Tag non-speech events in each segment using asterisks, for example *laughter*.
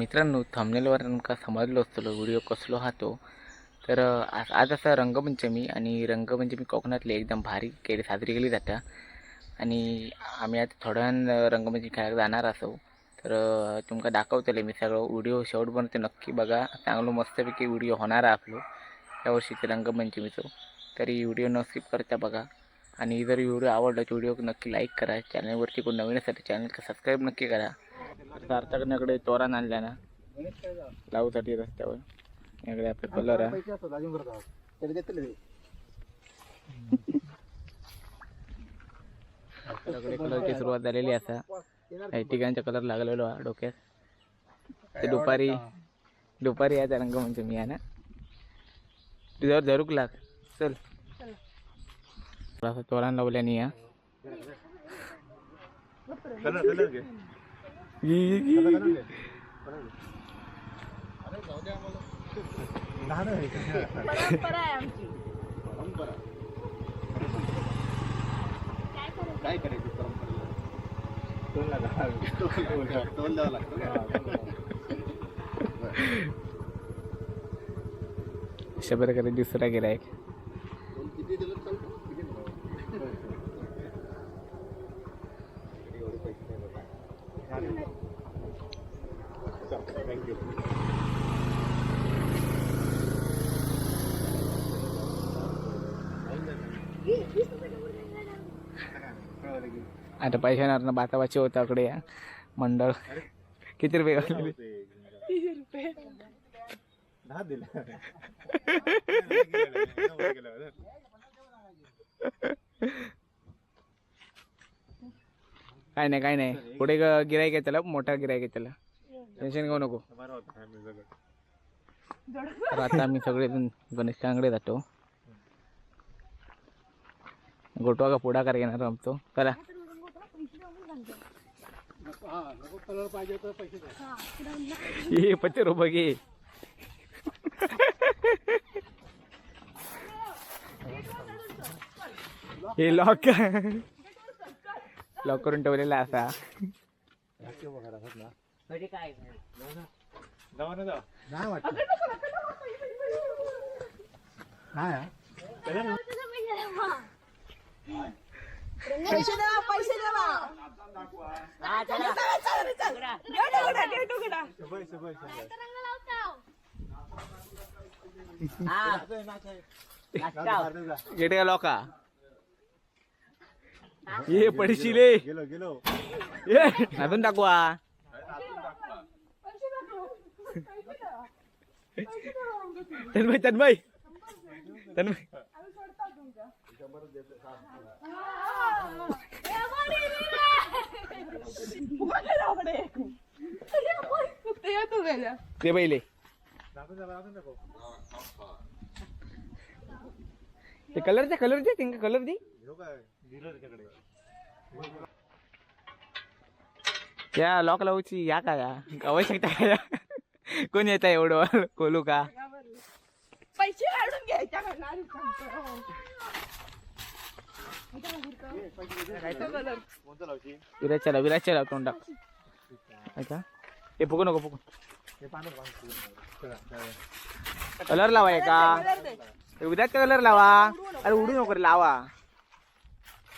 मित्रांनो थंबनेलवर का समजलो असतो व्हिडिओ कसलो हा तो तर आज आज असा रंगपंचमी आणि रंगपंचमी कोकणातली एकदम भारी केली साजरी केली जाता आणि आम्ही आता थोड्या रंगपंचमी खेळायला जाणार असो. तर तुमका दाखवतले मी सगळं. व्हिडिओ शेवटपर्यंत नक्की बघा. चांगलं मस्तपैकी व्हिडिओ होणार आहे आपलो. या वर्षीचे रंगपंचमीचं. तरी व्हिडिओ न स्किप करता बघा. आणि जर व्हिडिओ आवडला तर व्हिडिओ नक्की लाईक करा. चॅनलवरती कोण नवीन असेल तर चॅनल सबस्क्राईब नक्की करा. सार्थकनाकडे तोरण आणल्या ना. लावूसाठी रस्त्यावर. इकडे आपले कलर आहे. सगळे कलरची सुरुवात झालेली असा काही ठिकाणचा कलर लागलेलो हा डोक्यात. ते दुपारी दुपारी याचा रंग म्हणजे मी आहे ना. तुझ्यावर झरूक लाग. चल. थोडासा चोरान लावल्यानी या. परंपरा आहे आमची काय परंपरेला द्यावं लागतं अशा प्रकारे दुसरा गिरायक टोल किती दिलं चालतं किती थँक्यू आता पैसे येणार ना बाताबाची होता कडे या मंडळ किती रुपये रुपये. *laughs* काय नाही काय नाही. पुढे गिरायक आहे त्याला मोठा गिरायक आहे त्याला. टेन्शन घेऊ नको. सगळं. आता आम्ही सगळेजण गणेश चांगडे जातो. गोटवा का पुढाकार घेणार आमचो. चला. कलर पाहिजे तर पैसे ये पच्चीस रुपये घे हे लॉक लॉक करून ठेवलेला असा जाऊ ना जाऊ नाही वाटत नाही पैसे देवा पैसे टुकडा, गेट लॉका ये पडशीले. गेलो गेलो ये. अजून टाकवा तन्मय तन्मय. तन्मय. इकडे. ते पहिले. ते कलरचे कलरचे त्यांना कलर दे. काय दिलं त्याच्याकडे त्या लॉक लावूची या का या? आवश्यकता कोण येत आहे एवढं? कोलू का? पैसे काढून घ्यायच्या लावची विराजच्या लाव विराजच्या लाव तोंड टाक. ऐका हे. फुकू नको फुकू. हे कलर लावा का. विराजचा कलर लावा. अरे उडू नको रे लावा.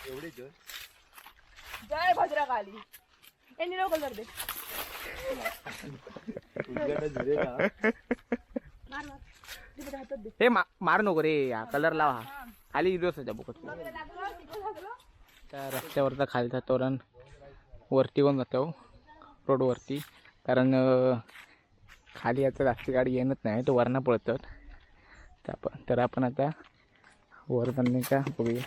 एवढे जय भद्रकाली. यांनी नको कलर दे तुझ्याकडे झुले का मार मार दे बघ, हातात दे हे मा मार नको रे हा कलर लावा खाली दिवसाच्या बुकत त्या रस्त्यावरचा खालचा तोरण वरती पण जातो हो, रोडवरती. कारण खाली आता जास्त गाडी येणत नाही तो वरनं पळतात तर आपण तर आपण आता वर जाणे का बघूया.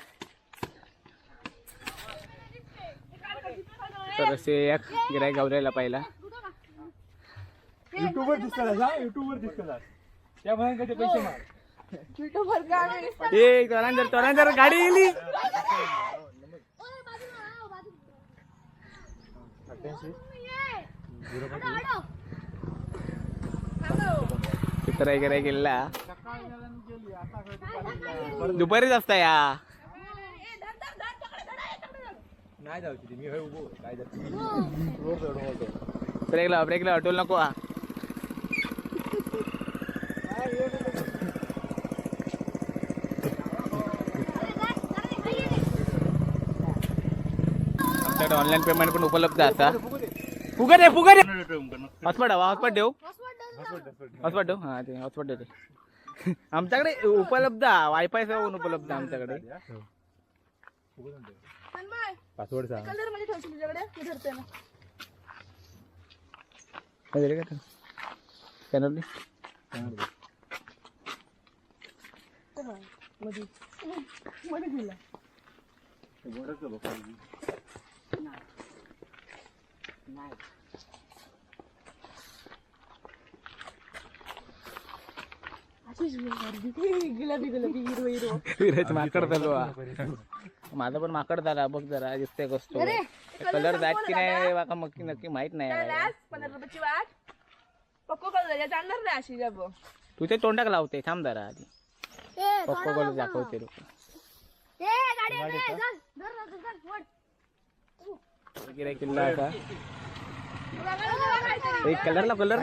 तर असे एक गिराय गावलेला पाहिला. युट्यूबवर दिसतात युट्यूबवर दिसतात त्या भयंकर पैसे मार. ए गाडी गेली चित्र गेला दुपारीच असता या. नाही जाऊ तिथे मी ब्रेक लावा ब्रेक लावा टोल नको आमच्याकडे ऑनलाईन पेमेंट पण उपलब्ध असा फुगत आहे फुगत आहे. हॉटस्पॉट हवा हॉटस्पॉट देऊ. हॉटस्पॉट देऊ? हां ते हॉटस्पॉट देते. आमच्याकडे उपलब्ध वायफाय सेवा पण उपलब्ध आहे आमच्याकडे. पासवर्ड सांग. कलरमध्ये ठेवशील तुझ्याकडे? मी धरते ना. काय दिलं का कॅनरली मध्ये. मध्ये दिला अशीच गर्दी. गुलाबी गुलाबी हिरो हिरो फिरायचं माकड हा. माझा पण माकड झाला बघ जरा दिसतंय कसतो. अरे, कलर जात की नाही माका नक्की नक्की माहीत नाही पंधरा रुपयाची वाट? पक्को नाही अशी जब तू ते तोंडाक लावते थांब जरा आधी. पक्को कलर दाखवते लोक. किल्ला असा एक कलरला कलर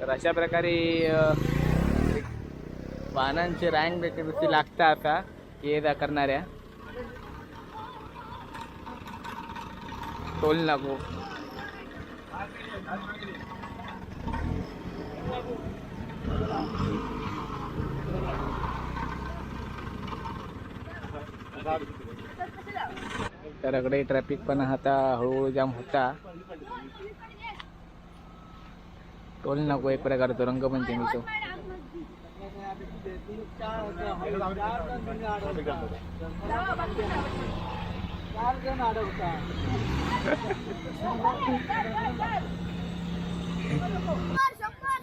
तर अशा प्रकारे वाहनांचे एक वाहनांची रँक देखील आता ये जा करणाऱ्या. टोल लागू तर इकडे ट्रॅफिक पण आता हळूहळू जाम होता. टोल नको एक प्रकारचा रंगपंचमीचो *laughs*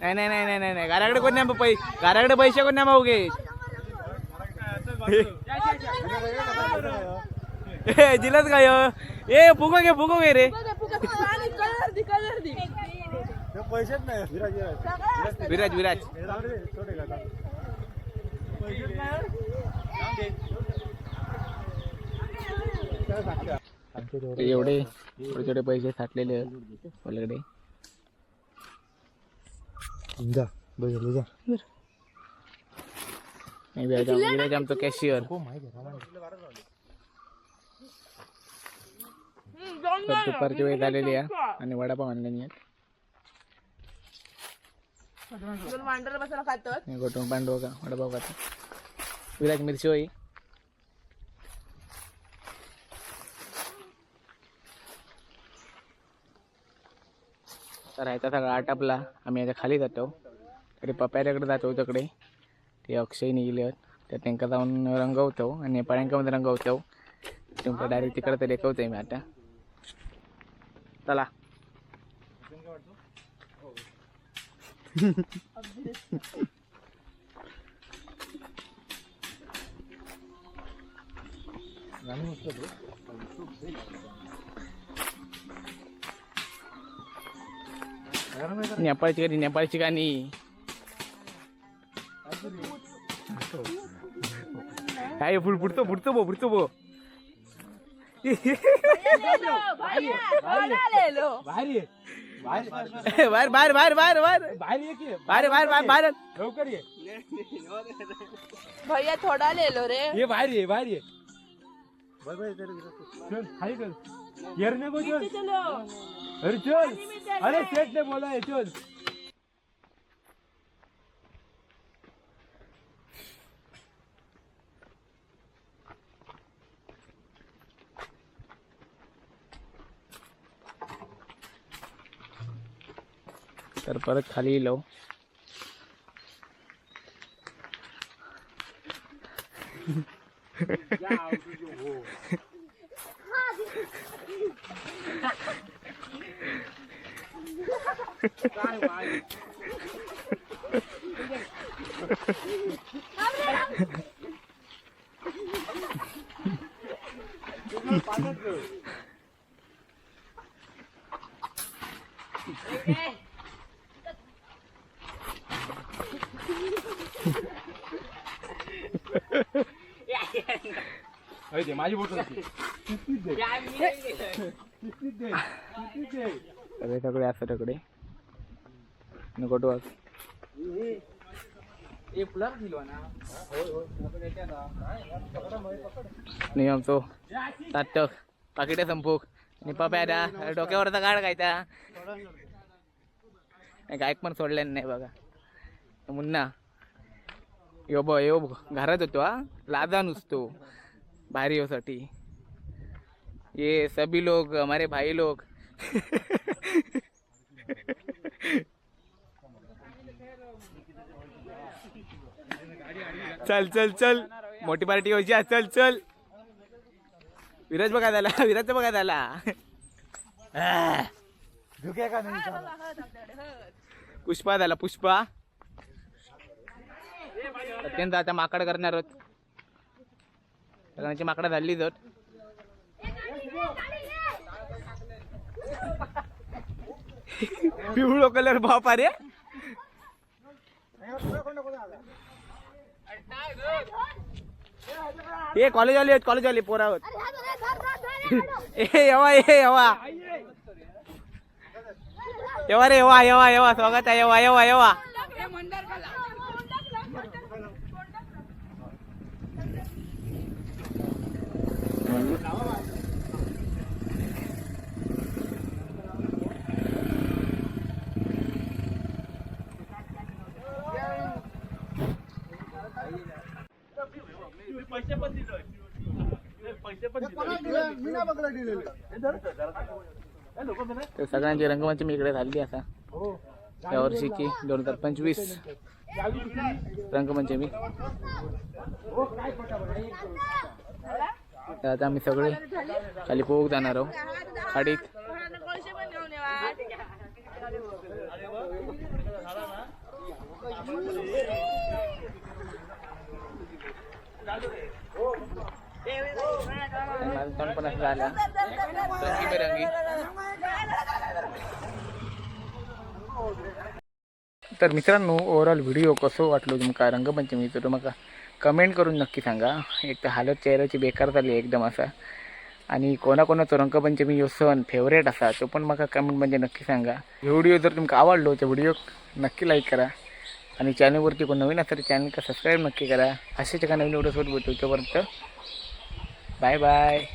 नाही नाही नाही नाही नाही नाही. घराकडे कोण नाही पै घराकडे पैसे कोण नाही भाऊ घे. ए, दिलंच काय ए फुगो घे फुगो घे रे. कलर दी कलर दी पैसेच नाही विराज विराज. एवढे थोडे थोडे पैसे साठलेले पलीकडे जा बघ जा. विराज विराज आमचं कॅशियर तर दुपारची वेळ झालेली आहे आणि वडापाव आणलेली आहेत. गोटून पांडव का वडापाव खाता. विराज मिरची होई. तर ह्याचा सगळा आटापला. आम्ही आता खाली जातो. तरी पप्याच्याकडे जातो तिकडे ते अक्षय निघले आहेत तर त्यांना जाऊन रंगवतो आणि नेपाळ्यांकामध्ये रंगवतो तुमचं डायरेक्ट तिकडे तर लेखवतोय मी आता चला *laughs* नेपाळची गाणी नेपाळची गाणी काय पुढ पुढतो पुढतो बो पुढतो बो बाहेर बाहेर बाहेर बाहेर बाहेर. बाहेर बाहेर बाहेर ये की बाहेर. बाहेर बाहेर बाहेर लवकर ये. भैया थोडा लेलो रे. ये बाहेर ये बाहेर ये. चल खाली अरे चल. अरे सेट ने बोला है चल. तर परत खाली येलो *laughs* अरे दे माझी बोट किती दे. किती दे किती दे. सगळे सगळे असं तिकडे नको टू आणि आमचो ताटक पाकिटे संपूक. आणि पप्यादा डोक्यावरचा काढ खायचा गायक पण सोडल्यान नाही बघा. मुन्ना. यो ब यो घरात होतो हा. लाजा नुसतो. बाहेर येऊसाठी ये सभी लोग हमारे भाई लोग. चल चल चल. मोठी पार्टी व्हायची आहे. चल चल. विराज बघा झाला *laughs* विराज बघा झाला पुष्पा झाला पुष्पा. अत्यंत आता माकड करणार आहोत सगळ्यांची माकडं झाली जर पिवळो कलर बाप अरे ए कॉलेज आली कॉलेज आली पोरा आहोत ए येवा ए येवा. येवा रे येवा येवा येवा स्वागत आहे येवा येवा येवा मी ना बघला दिलेले तर सगळ्यांची रंगमंचमी इकडे झाली आता. या वर्षीची दोन हजार पंचवीस रंगमंचमी तर आता आम्ही सगळे खाली पोहू जाणार आहोत. खाडीत कळशी पण घेऊन येवा ठीक आहे आणि माझं तर मित्रांनो ओव्हरऑल व्हिडिओ कसो वाटलो तुमका रंगपंचमीचं तो म्हाका कमेंट करून नक्की सांगा. एक तर हालत चेहऱ्याची बेकार झाली एकदम असा. आणि कोणाकोणाचो रंगपंचमी हो सण फेवरेट असा तो पण मला कमेंट म्हणजे नक्की सांगा. व्हिडिओ जर तुमका आवडलो तर व्हिडिओ नक्की लाईक करा. आणि चॅनलवरती कोण नवीन असेल तर चॅनलला सबस्क्राईब नक्की करा. असेच एका नवीन व्हिडिओसोबत भेटू. तोपर्यंत 拜拜。